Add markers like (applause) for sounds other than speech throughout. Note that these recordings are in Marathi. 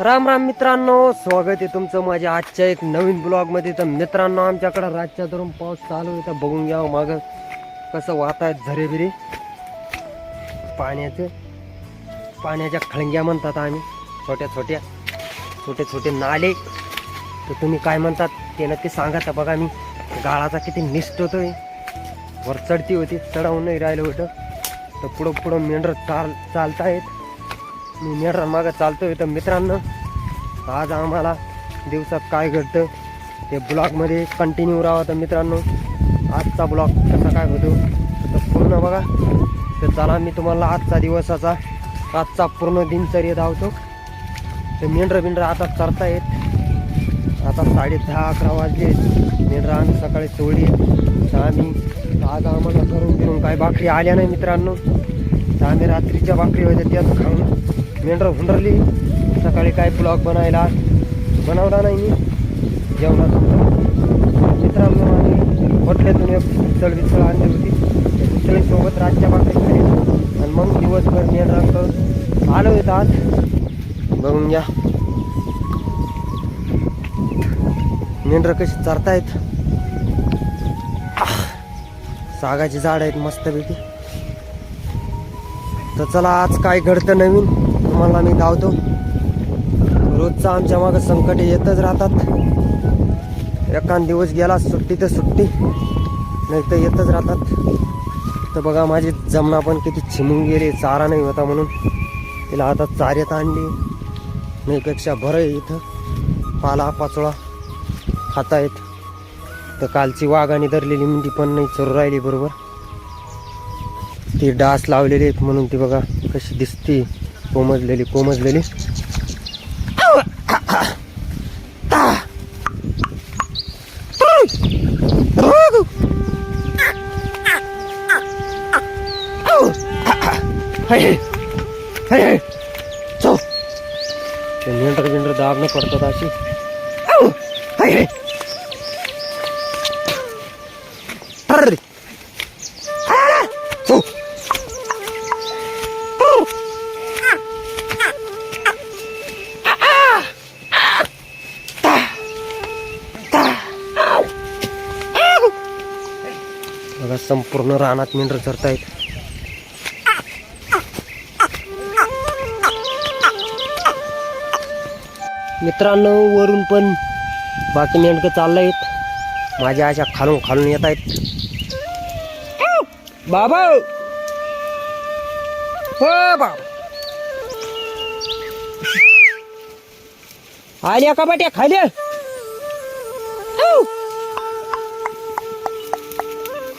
राम राम मित्रांनो स्वागत आहे तुमचं माझ्या आजच्या एक नवीन ब्लॉगमध्ये तर मित्रांनो आमच्याकडे रातच्या धरून पाऊस चालू आहे तर बघून घ्या हो माग कसं वाहत आहेत झरे पाण्याचे पाण्याचं पाण्याच्या खळंग्या म्हणतात आम्ही छोट्या छोट्या छोटे छोटे नाले. तर तुम्ही काय म्हणतात ते नक्की सांगा तर बघा मी गाळाचा किती निष्ठ होतोय. वर चढती होती चढावूनही नाही राहिलं होतं तर पुढं पुढं मेंढर चाल चालतायत. मी मेंढरा मागं चालतोय तर मित्रांनो. आज आम्हाला दिवसात काय घडतं ते ब्लॉगमध्ये कंटिन्यू राहा तर मित्रांनो. आजचा ब्लॉग कसा काय होतो तर पूर्ण बघा. तर चला मी तुम्हाला आजचा दिवसाचा आजचा पूर्ण दिनचर्या धावतो तर मेंढरं बिंढरं आता चरतायत. आता साडे दहा अकरा वाजले. मेंढरं आम्ही सकाळी सोडली. तर आम्ही आज आम्हाला करून बिरून काय भाकरी आल्या नाही मित्रांनो. तर आम्ही रात्रीच्या भाकरी होत्या त्याच खाऊन. मेंढर हुंडरली सकाळी काय ब्लॉग बनायला? बनवला नाही मी. जेवणात मित्रांनो आम्ही हॉटेलातून एक मिसळ विसळ आणली होती. त्या मिसळीसोबत रातच्या भाकरी खाली. आणि मग दिवसभर मेंढरांक आलो येत आज. बघून घ्या. मेंढरं कशी चरतायत. सागाची झाड आहेत मस्तपैकी. तर चला आज काय घडतं नवीन? कामाला मी धावतो रोजचं आमच्या मागं संकट येतच राहतात. एखाद दिवस गेला सुट्टी तर सुट्टी. नाही तर येतच राहतात. तर बघा माझी जमना पण किती चिमून गेली चारा नाही होता म्हणून. तिला आता चाऱ्यात आणली. नाहीपेक्षा बरं आहे इथं. पाला पाचोळा खातायत. तर कालची वाघाने धरलेली मिंडी पण नाही चरू राहिली बरोबर. ती डास लावलेली आहेत म्हणून ती बघा कशी दिसते. कोमजलेली कोमजलेली. मेंढर दाब न पडतात अशी. संपूर्ण रानात मेंढर चरतायत. मित्रांनो वरून पण बाकी मेंढकं चाललंयत. माझ्या अशा खालून खालून येत आहेत बाबा! हो बाबा! आल्या का बाट्या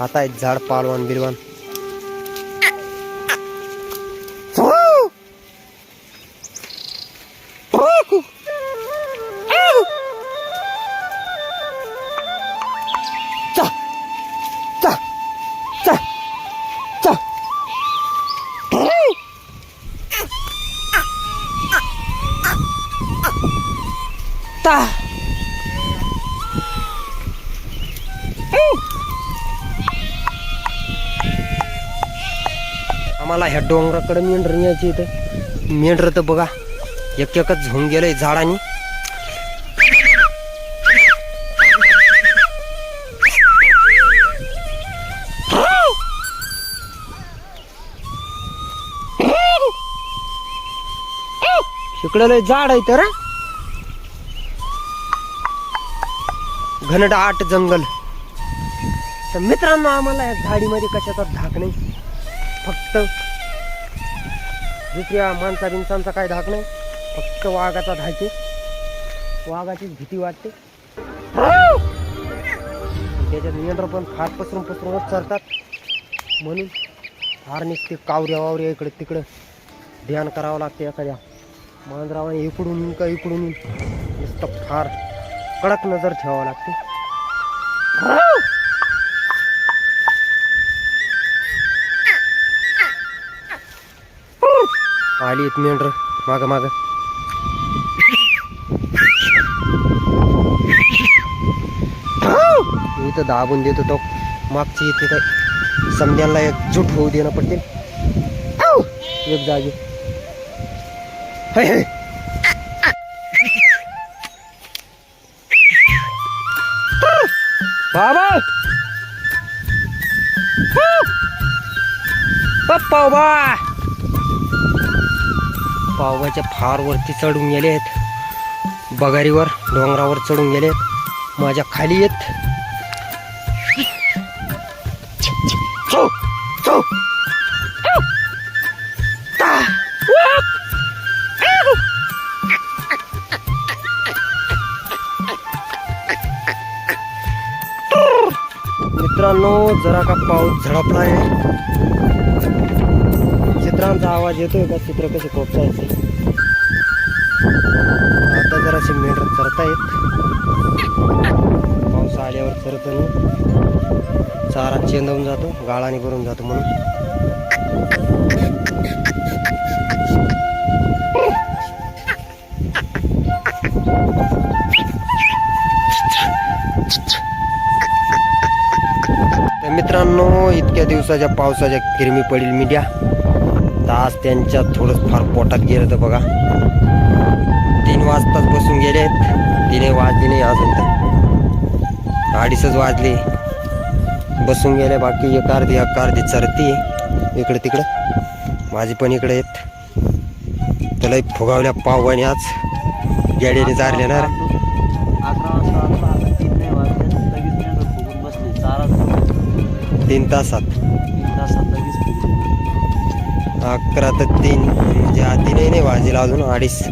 आता आहेत झाड पालवान बिलवान चा आम्हाला ह्या डोंगराकडे मेंढर न्यायची इथं. मेंढर तर बघा एक एकच झोंग गेलंय झाडानी. इकडं लय झाड आहे तर घनदाट जंगल. तर मित्रांनो आम्हाला या झाडीमध्ये कशाचा धाक नाही. फक्त दुसऱ्या माणसा बिनसांचा काय धाक नाही फक्त वाघाचा धाक वाघाचीच वाघाची भीती वाटते. त्याच्यात नियंत्रण पण फार पसरून पसरूनच चरतात म्हणून फार निघते कावऱ्या वावऱ्या इकडे तिकडं. ध्यान करावं लागते एखाद्या मांजरावाने इकडून का इकडून नुसतं फार कडक नजर ठेवावं लागते. आली एक मेंढर. माग माग. इथं दाबून देतो तो. मागची इथे काय समध्याला झुट होऊ देणं पडते. एक जागी. बाबा! पप्पा बा पावबाच्या फार वरती चढून गेले आहेत. बगारीवर डोंगरावर चढून गेले आहेत. माझ्या खाली येत. मित्रांनो जरा का पाऊस झडपला आहे. चित्रांचा आवाज येतोय का? चित्र कसे कोपसायचे? आता जरासे मेंढर चरतायत पाऊस आल्यावर चरताना चारा चेंदवून जातो गाळाने भरून जातो म्हणून. मित्रांनो इतक्या दिवसाच्या पावसाच्या किरमी पडील मीडिया. तर आज त्यांच्या थोडं फार पोटात गेलं तर बघा. तीन वाजताच बसून गेले आहेत. तिने वाजले नाही अजून तर. अडीचच वाजले. बसून गेले बाकी एक अर्धी एक अर्धी चरती इकडे तिकडं. माझी पण इकडे येत त्याला फुगावल्या पावाने आज गॅडीने चारले ना. रे. अकरा अकरा तर तीन म्हणजे तीनही नाही वाजेल अजून अडीच.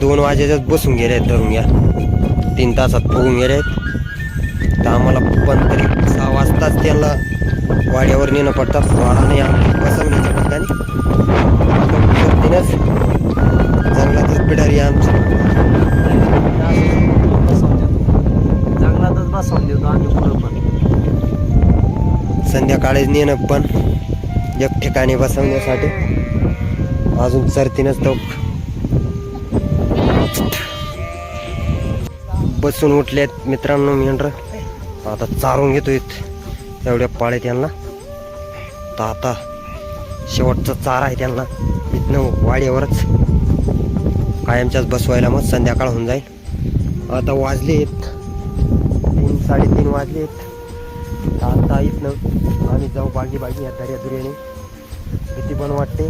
दोन वाजेच्याच बसून गेले आहेत धरून घ्या तीन तासात फुगून गेले आहेत. तर आम्हाला पण तरी सहा वाजताच त्यांना वाड्यावर नेणं पडतात वाडा नाही आमची बसवण्याच्या ठिकाणी तिनंच जंगलातच पिढारी आमची. जंगलातच बसवून देतो आम्ही पुढं पण. संध्याकाळी नेणं पण. एक ठिकाणी बसवण्यासाठी. अजून चरतीनच तो बसून उठलेत मित्रांनो मेंढर आता चारून घेतो घेतोय एवढ्या पाळे त्यांना तर आता शेवटचा चारा आहे त्यांना. इथनं वाड्यावरच. कायमच्याच बसवायला मग संध्याकाळ होऊन जाईल. आता वाजले आहेत. तीन साडेतीन वाजले आहेत. आता इथनं आम्ही जाऊ बागी बागी या दर्या दुर्याने भीती पण वाटते.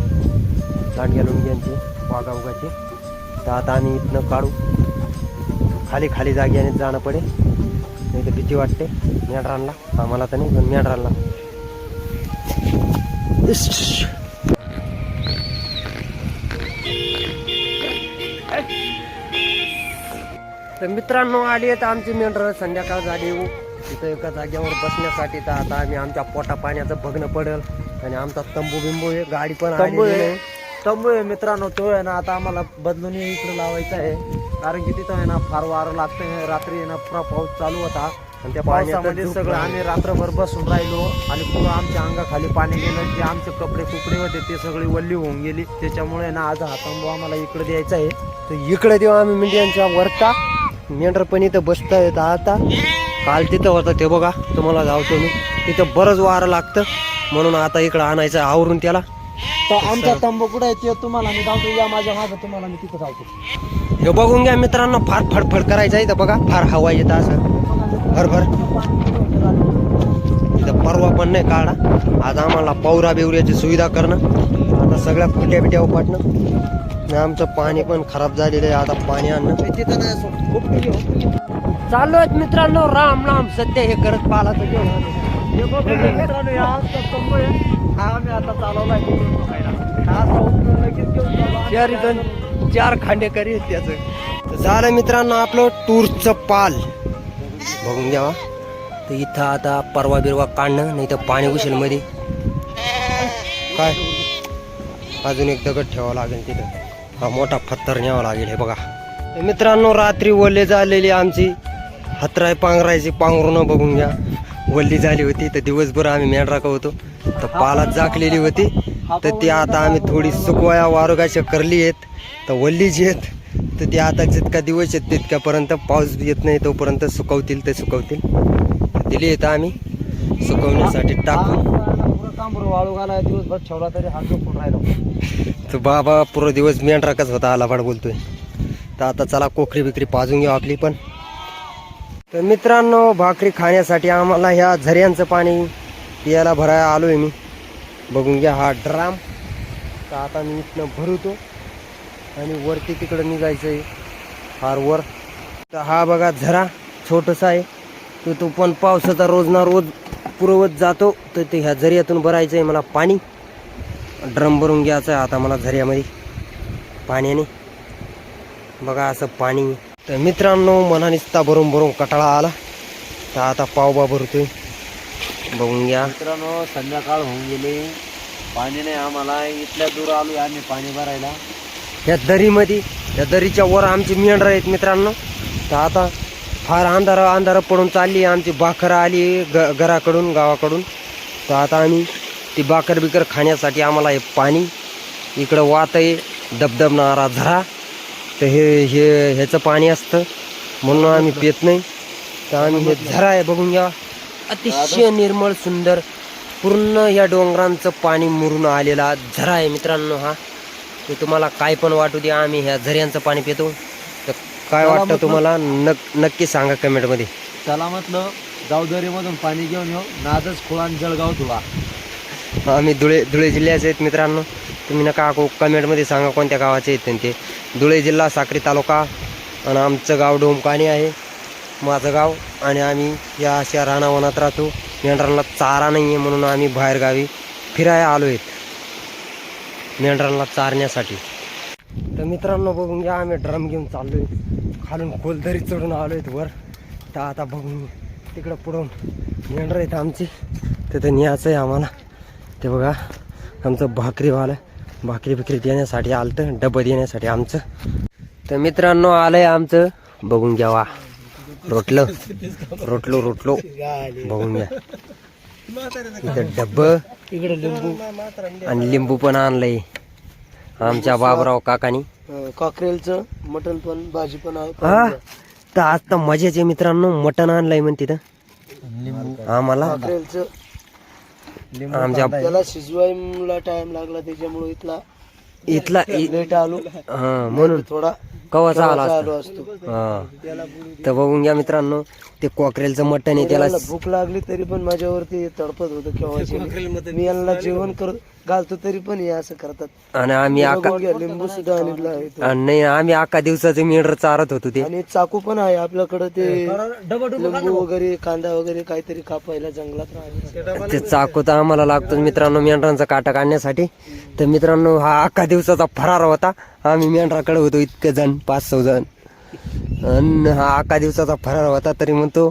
दांडग्या लुंग्यांची वागा उगाची. तर आता आम्ही इथनं काढू. खाली खाली जाग्याने जाणं पडेल. नाही तर भीती वाटते. मेंढरांना आम्हाला तर नाही पण मेंढरांना तर मित्रांनो आली आहेत आमची मेंढर संध्याकाळ झाली हो. तिथं एका जागेवर बसण्यासाठी तर आता आम्ही आमच्या पोटा पाण्याचं बघणं पडेल. आणि आमचा तंबू बिंबू आहे गाडी पण तंबू आलेली आहे. आहे. तंबू आहे मित्रांनो तो आहे ना आता आम्हाला बदलून इकडे लावायचा आहे. कारण की तिथं आहे ना फार वारं लागतं रात्री आहे ना पुरा पाऊस चालू होता. आणि त्या पावसामध्ये पाण्याचं सगळं आम्ही रात्रभर बसून राहिलो. आणि पुरं आमच्या अंगाखाली पाणी गेलं. जे आमचे कपडे कुपडे होते ते सगळी वल्ली होऊन गेली. त्याच्यामुळे ना आज हा तंबू आम्हाला इकडे द्यायचा आहे. तर इकडे देऊ आम्ही मिंडियांच्या वरता मेंढर पण इथं बसता येत आता. काल तिथं होतं ते बघा तुम्हाला जावतो मी. तिथं बरंच वारं लागतं म्हणून आता इकडं आणायचं आवरून त्याला. तर आमचा तंबू कुठे आहे? ते तुम्हाला मी धावतो या माझ्या मागं तुम्हाला मी तिथं धावतो. हे बघून घ्या मित्रांनो फार फडफड करायचं आहे इथं बघा फार हवा येतं असं. भरभर. इथं परवा पण नाही काढा. आज आम्हाला पौरा बिवऱ्याची सुविधा करणं. आता सगळ्या फुट्या बिट्या उपाटणं. आणि आमचं पाणी पण खराब झालेलं आहे आता पाणी आणणं. तिथं नाही असं. चाललो चालू आहेत मित्रांनो. राम राम सध्या हे करत पाला तर मित्रांनो, हा आम्ही आता चालवला चार इथं चार खांडे करी त्याचं. झालं मित्रांनो आपलं टूरचं पाल. बघून घ्यावा तर इथं आता परवा बिरवा काढणं नाही तर पाणी घुसेल मध्ये. काय? अजून एक दगड ठेवावं लागेल तिथं. हा मोठा पत्थर न्यावा लागेल हे बघा. मित्रांनो रात्री ओले झालेली आमची. हतराय पांघरायची पांघरून बघून घ्या. वल्ली झाली होती तर दिवसभर आम्ही मेंढराका होतो तर पालात झाकलेली होती. तर ती आता आम्ही थोडी सुकवाया वारोगाच्या करली आहेत. तर वल्ली जी आहेत तर ती आता जितका दिवस येत तितक्यापर्यंत पाऊस येत नाही तोपर्यंत सुकवतील ते सुकवतील. तर दिली येतं आम्ही. सुकवण्यासाठी टाकून. पुरं दिवसभर ठेवला तरी हा (laughs) तर बाबा पूर्ण दिवस मेंढराकच होता आलाबाड बोलतोय. तर आता चला कोकरी बिकरी पाजून घेऊ आपली पण. तर मित्रांनो भाकरी खाण्यासाठी आम्हाला ह्या झऱ्यांचं पाणी पियाला भरायला आलो आहे मी. बघून घ्या हा ड्राम. तर आता मी इथनं भरवतो आणि वरती तिकडं निघायचं आहे फार वर तर हा बघा झरा छोटंसा आहे. तो तो पण पावसाचा रोज ना रोज पुरवत जातो. तर ते ह्या झऱ्यातून भरायचं आहे मला पाणी. ड्रम भरून घ्यायचं आहे आता मला झऱ्यामध्ये पाण्याने. बघा असं पाणी. तर मित्रांनो मना निसता भरून भरून कटाळा आला. तर आता पावबा भरतोय. बघून घ्या. मित्रांनो संध्याकाळ होऊन गेली. पाणी नाही आम्हाला इथल्या दूर आलो आम्ही पाणी भरायला. या दरीमध्ये या दरीच्या वर आमची मेंढर आहेत मित्रांनो. तर आता फार अंधार अंधार पडून चालली. आमची बाकर आली ग घराकडून गावाकडून. तर आता आम्ही ती बाकर बिकर खाण्यासाठी आम्हाला हे पाणी इकडं वात आहे दबदबणारा झरा. तर हे हे ह्याचं पाणी असतं. म्हणून आम्ही पित नाही. तर आम्ही हे झरा आहे बघून घ्या. अतिशय निर्मळ सुंदर पूर्ण या डोंगरांचं पाणी मुरून आलेला झरा आहे मित्रांनो हा. ते तुम्हाला काय पण वाटू द्या आम्ही ह्या झऱ्यांचं पाणी पितो. तर काय वाटतं तुम्हाला? नक नक्की सांगा कमेंटमध्ये. चला म्हटलं जावदरीमधून पाणी घेऊन येऊ. नादच खुळान जळगाव धुळा आम्ही धुळे धुळे जिल्ह्याचे आहेत मित्रांनो. तुम्ही नका कमेंटमध्ये सांगा कोणत्या गावाचे आहेत ते. धुळे जिल्हा साक्री तालुका आणि आमचं गाव डोमकाणी आहे. माझं गाव आणि आम्ही या अशा रानावनात राहतो. मेंढरांना चारा नाही आहे म्हणून आम्ही बाहेरगावी फिरायला आलो आहेत मेंढरांना चारण्यासाठी. तर मित्रांनो बघून घ्या आम्ही ड्रम घेऊन चाललो आहे खालून खोलदरी चढून आलो आहेत वर. तर आता बघून तिकडं पुढून मेंढर आहेत आमची. तिथं न्यायचं आहे आम्हाला. ते बघा आमचं भाकरीवालं भाकरी बिकरी देण्यासाठी आलतं डबं देण्यासाठी आमचं. तर मित्रांनो आलंय आमचं. बघून घ्या वा रोटलं. रोटलो रोटलो. बघून घ्या. इथं डब्बं इकडे लिंबू आणि लिंबू पण आणलंय. आमच्या बाबराव काकानी. कॉकरेलचं मटन पण भाजी पण आहे. हा? तर आज तर मजाचे मित्रांनो. मटण आणलंय म्हण तिथं आम्हाला? कॉकरेलचं आमच्या त्याला शिजवायला टाइम लागला त्याच्यामुळे इथला इथला लेट आलो. हा म्हणून. थोडा कवाचा आला असता? हा. तर बघून घ्या मित्रांनो ते कॉकरेलचं मटण आहे त्याला भूक लागली तरी पण माझ्यावरती तडपत होतं केव्हा मी यांना जेवण कर घालतो तरी पण हे असं करतात. आणि आम्ही आका लिंबू सुद्धा आणलेला आहे. आणि नाही आम्ही आका दिवसाचे मेंढर चारत होतो ते. आणि चाकू पण आहे आपल्याकडे ते लिंबू वगैरे कांदा वगैरे काहीतरी कापायला जंगलात ते चाकू तर आम्हाला लागतो मित्रांनो मेंढरांचा काटा काढण्यासाठी. तर मित्रांनो हा अख्खा दिवसाचा फरार होता. आम्ही मेंढराकडे होतो इतके जण पाच सहा जण. आणि हा अख्खा दिवसाचा फरार होता तरी म्हणतो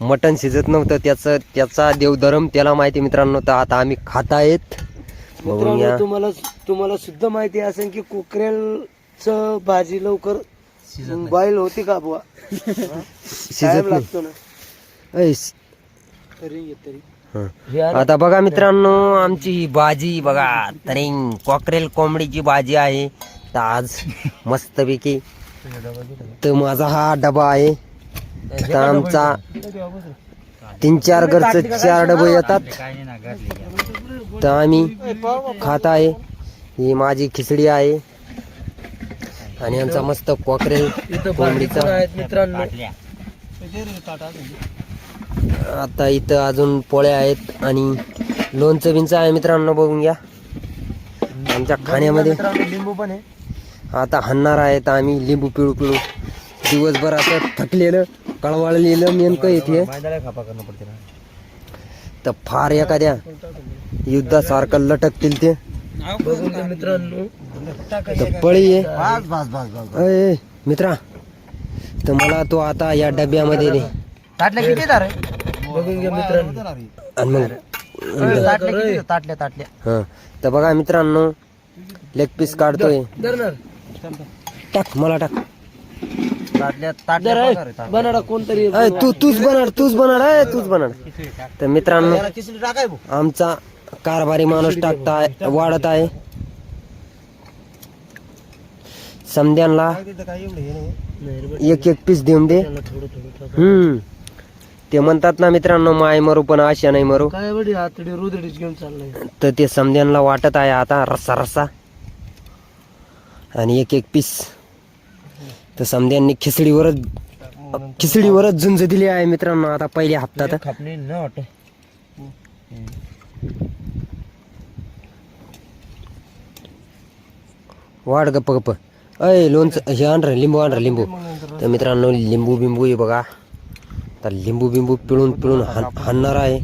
मटण शिजत नव्हतं त्याचं त्याचा देवधर्म त्याला माहिती मित्रांनो तर आता आम्ही खात आहेत बघून मित्रांनो तुम्हाला तुम्हाला सुद्धा माहिती असेल की कोकरेलच भाजी लवकर बाईल होती का बुवा? (laughs) शिजत टाइम नाही. लागतो ना. ऐ, तरी तरी. हं. आता बघा मित्रांनो आमची ही भाजी बघा तरी कॉकरेल कोंबडीची भाजी आहे. तर आज (laughs) मस्तपैकी तर माझा हा डबा आहे. तर आमचा तीन चार घरचं चार डबे येतात. तर आम्ही खात आहे. ही माझी खिचडी आहे. आणि आमचा मस्त कॉकरेल कोंबडीचा. आता इथं अजून पोळ्या आहेत आणि लोणचं बिंचं आहे मित्रांनो बघून घ्या. आमच्या खाण्यामध्ये. लिंबू पण आहे. आता हाणणार आहेत आम्ही लिंबू पिळू पिळू. दिवसभर आता थकलेलं कळवळलेलं नेमकं इथे खापा करणं पडते ना तर फार एखाद्या युद्धासारखं लटकतील ते. मित्रांनो. तर पळी आहे मित्रा तर मला तो आता या डब्यामध्ये दे. ताटल्या किती दार बघून घ्या मित्रांनो. आणि मग ताटल्या किती ताटल्या ताटल्या. हां. तर बघा मित्रांनो लेग पीस काढतोय. टाक मला टाक. बनाडा कोणतरी अय, तू तूच बनाड तूच बनाड आहे तूच बनाड. तर मित्रांनो. आमचा कारभारी माणूस टाकता वाढत आहे. समद्यांना एक एक पीस देऊन दे. हम्म. ते म्हणतात ना मित्रांनो माय मरू पण आशा नाही मरू. काय बडी आतडी रुदडीच घेऊन चाललाय? तर ते समद्यांना वाटत आहे आता रस्सा रस्सा. आणि एक एक पीस तर समद्यांनी खिचडीवरच खिचडीवरच झुंज दिली आहे मित्रांनो. आता पहिल्या न वाटत वाढ गप्प गप्प. अय लोणचं हे आण रे लिंबू आण रे लिंबू. तर मित्रांनो लिंबू बिंबू आहे बघा. तर लिंबू बिंबू पिळून पिळून हाण हाणणार आहे.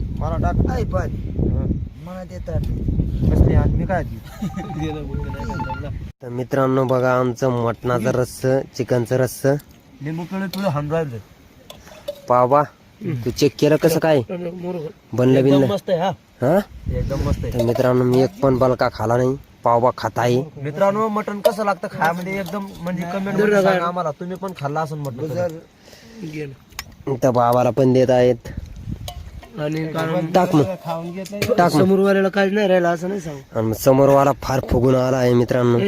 मी काय तर मित्रांनो बघा आमचं मटणाचं रस्स चिकनचं रस्स. लिंबू पिळे तुझं हाण राहिले पावा तू चेक केलं कसं काय? बनलं बिनलं. मस्त आहे हा. एकदम मस्त आहे. तर मित्रांनो मी एक पण बलका खाला नाही. पावा खात आहे मित्रांनो मटन कसं लागतं खायमध्ये? एकदम म्हणजे कमेंट आम्हाला. तुम्ही पण खाल्ला असून मटन त्या बाबाला पण देत आहेत. आणि कारण टाक मग टाक समोरवाल्याला काहीच नाही राहिलं असं नाही सांग. आणि समोरवाला फार फुगून आला आहे मित्रांनो.